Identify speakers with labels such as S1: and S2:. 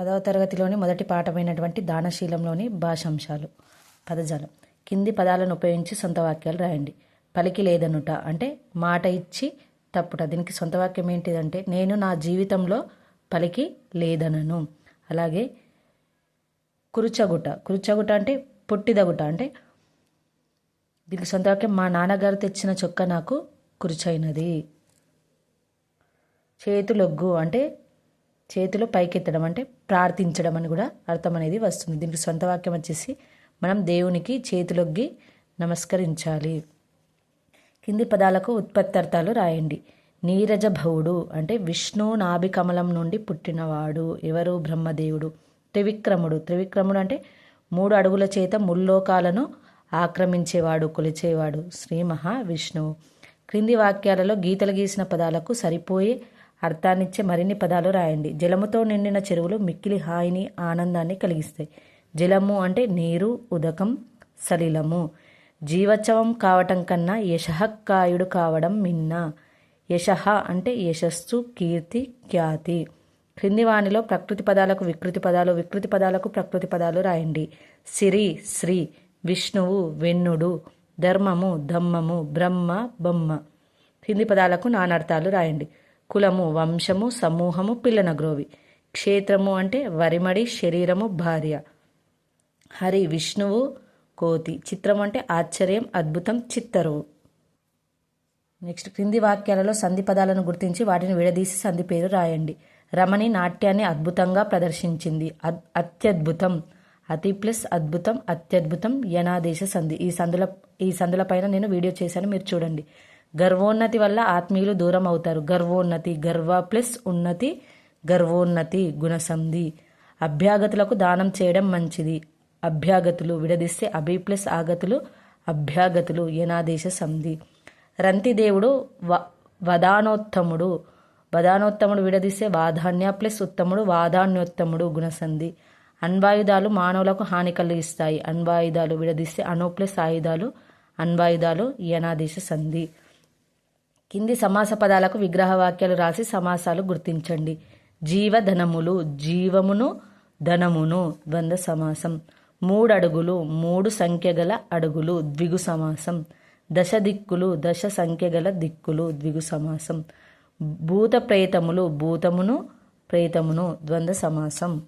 S1: పదవ తరగతిలోని మొదటి పాఠమైనటువంటి దానశీలంలోని భాషాంశాలు. పదజాలం. కింది పదాలను ఉపయోగించి సొంత వాక్యాలు రాయండి. పలికి లేదనుట అంటే మాట ఇచ్చి తప్పుట. దీనికి సొంత వాక్యం ఏంటిదంటే నేను నా జీవితంలో పలికి లేదనను. అలాగే కురుచగుట. కురుచగుట అంటే పొట్టిదగుట అంటే దీనికి సొంత వాక్యం మా నాన్నగారు తెచ్చిన చొక్క నాకు కురుచైనది. చేతులొగ్గు అంటే చేతులు పైకెత్తడం అంటే ప్రార్థించడం అని కూడా అర్థం అనేది వస్తుంది. దీనికి సొంత వాక్యం వచ్చేసి మనం దేవునికి చేతులొగ్గి నమస్కరించాలి. కింది పదాలకు ఉత్పత్తార్థాలు రాయండి. నీరజ భవుడు అంటే విష్ణు నాభి కమలం నుండి పుట్టినవాడు ఎవరు? బ్రహ్మదేవుడు. త్రివిక్రముడు. త్రివిక్రముడు అంటే మూడు అడుగుల చేత ముల్లోకాలను ఆక్రమించేవాడు కొలిచేవాడు. శ్రీ మహావిష్ణువు. క్రింది వాక్యాలలో గీతలు గీసిన పదాలకు సరిపోయే అర్థాన్నిచ్చే మరిన్ని పదాలు రాయండి. జలముతో నిండిన చెరువులు మిక్కిలి హాయిని ఆనందాన్ని కలిగిస్తాయి. జలము అంటే నీరు ఉదకం సలిలము. జీవోత్సవం కావటం కన్నా యశహకాయుడు కావడం మిన్న. యశః అంటే యశస్సు కీర్తి ఖ్యాతి. క్రింది వాణిలో ప్రకృతి పదాలకు వికృతి పదాలు వికృతి పదాలకు ప్రకృతి పదాలు రాయండి. సిరి శ్రీ విష్ణువు వెన్నుడు ధర్మము దమ్మము బ్రహ్మ బొమ్మ. క్రింది పదాలకు నానర్థాలు రాయండి. కులము వంశము సమూహము పిల్లనగ్రోవి క్షేత్రము అంటే వరిమడి శరీరము భార్య. హరి విష్ణువు కోతి. చిత్రం అంటే ఆశ్చర్యం అద్భుతం చిత్తరువు నెక్స్ట్ క్రింది వాక్యాలలో సంధి పదాలను గుర్తించి వాటిని విడదీసి సంధి పేరు రాయండి. రమణి నాట్యాన్ని అద్భుతంగా ప్రదర్శించింది. అద్ అత్యద్భుతం. అతి ప్లస్ అద్భుతం అత్యద్భుతం యనాదేశ సంధి. ఈ సందుల ఈ సందుల పైన నేను వీడియో చేశాను మీరు చూడండి. గర్వోన్నతి వల్ల ఆత్మీయులు దూరం అవుతారు. గర్వోన్నతి గర్వ ప్లస్ ఉన్నతి గర్వోన్నతి గుణసంధి. అభ్యాగతులకు దానం చేయడం మంచిది. అభ్యాగతులు విడదీస్తే అభి ప్లస్ ఆగతులు అభ్యాగతులు యనాదేశ సంధి. రంతిదేవుడు వ వదానోత్తముడు. వదానోత్తముడు విడదీస్తే వాధాన్య ప్లస్ ఉత్తముడు వాదాన్యోత్తముడు గుణసంధి. అణ్వాయుధాలు మానవులకు హాని కలిగిస్తాయి. అణ్వాయుధాలు విడదీస్తే అణు ప్లస్ ఆయుధాలు అణ్వాయుధాలు యనాదేశ సంధి. కింది సమాస పదాలకు విగ్రహ వాక్యాలు రాసి సమాసాలు గుర్తించండి. జీవధనములు జీవమును ధనమును ద్వంద్వ సమాసం. మూడు అడుగులు మూడు సంఖ్య గల అడుగులు ద్విగు సమాసం. దశ దిక్కులు దశ సంఖ్య గల దిక్కులు ద్విగు సమాసం. భూత ప్రేతములు భూతమును ప్రేతమును ద్వంద్వ సమాసం.